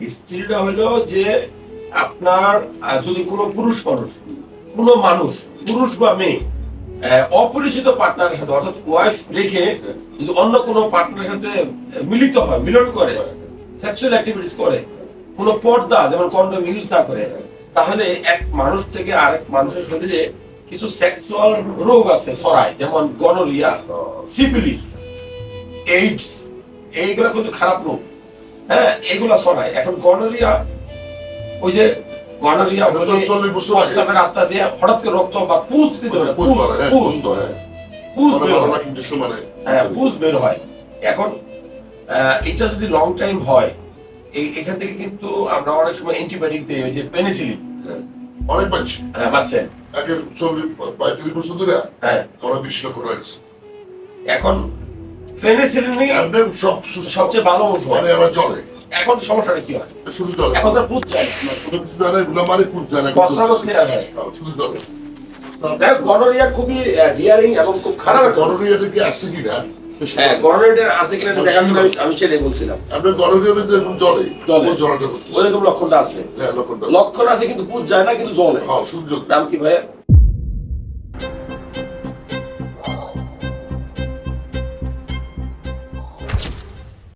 হিস্ট্রিটা হলো যে আপনার যদি কোনো পুরুষ মানুষ, কোনো মানুষ, পুরুষ বা মেয়ে অপরিচিত পার্টনারের সাথে, অর্থাৎ ওয়াইফ রেখে যদি অন্য কোনো পার্টনারের সাথে মিলিত হয়, মিলন করে সেক্সুয়াল অ্যাক্টিভিটিস করে, কোনো পর্দা, যেমন কন্ডম ইউজ না করে, তাহলে এক মানুষ থেকে আরেক মানুষের শরীরে কিছু সেক্সুয়াল রোগ আছে, ছড়ায়, যেমন গনোরিয়া সিপিলিস এইডস এইগুলো কিন্তু খারাপ রোগ। হ্যাঁ এগুলা ছড়ায় এখন গনোরিয়া ওই যে গনোরিয়া হলে 40 বছর আগে। রাস্তা দিয়ে হঠাৎ করে রক্ত বা পুজ দিতে পারে পুষ হ্যাঁ, পুষ হ্যাঁ। পুজ মানে বের হয়। বের হয় এখন এটা যদি লং টাইম হয় এই- এখান থেকে কিন্তু আমরা অনেক সময় অ্যান্টিবায়োটিক দিই ওই যে পেনিসিলিন হ্যাঁ। অনেক পাচ্ছি হ্যাঁ পাচ্ছেন আগে চল্লিশ পঁয়ত্রিশ বছর ধরে হ্যাঁ আমরা বিশ লক্ষ এখন পেনিসিলিন আপনি সব সবচেয়ে ভালো ওষুধ মানে আমার চলে। এখন সমস্যাটা কি হয়? শুধু চলে। এখন তার পুজ জানে এগুলো মানে জানে প্রস্রাবও clear হয়। শুধু চলে। দেখ গনোরিয়া খুবই ডিয়ারিং এবং খুব খারাপ একটা রোগ। গরমিয়াটা কি আসছে কিনা? হ্যাঁ গনোরিয়া আছে কিনা দেখার জন্য আমি- সেটাই বলছিলাম। ওইরকম লক্ষণটা আছে। হ্যাঁ লক্ষণটা লক্ষণ আছে কিন্তু পুজ যায় না কিন্তু জলে হ্যাঁ নাম কি ভাইয়া?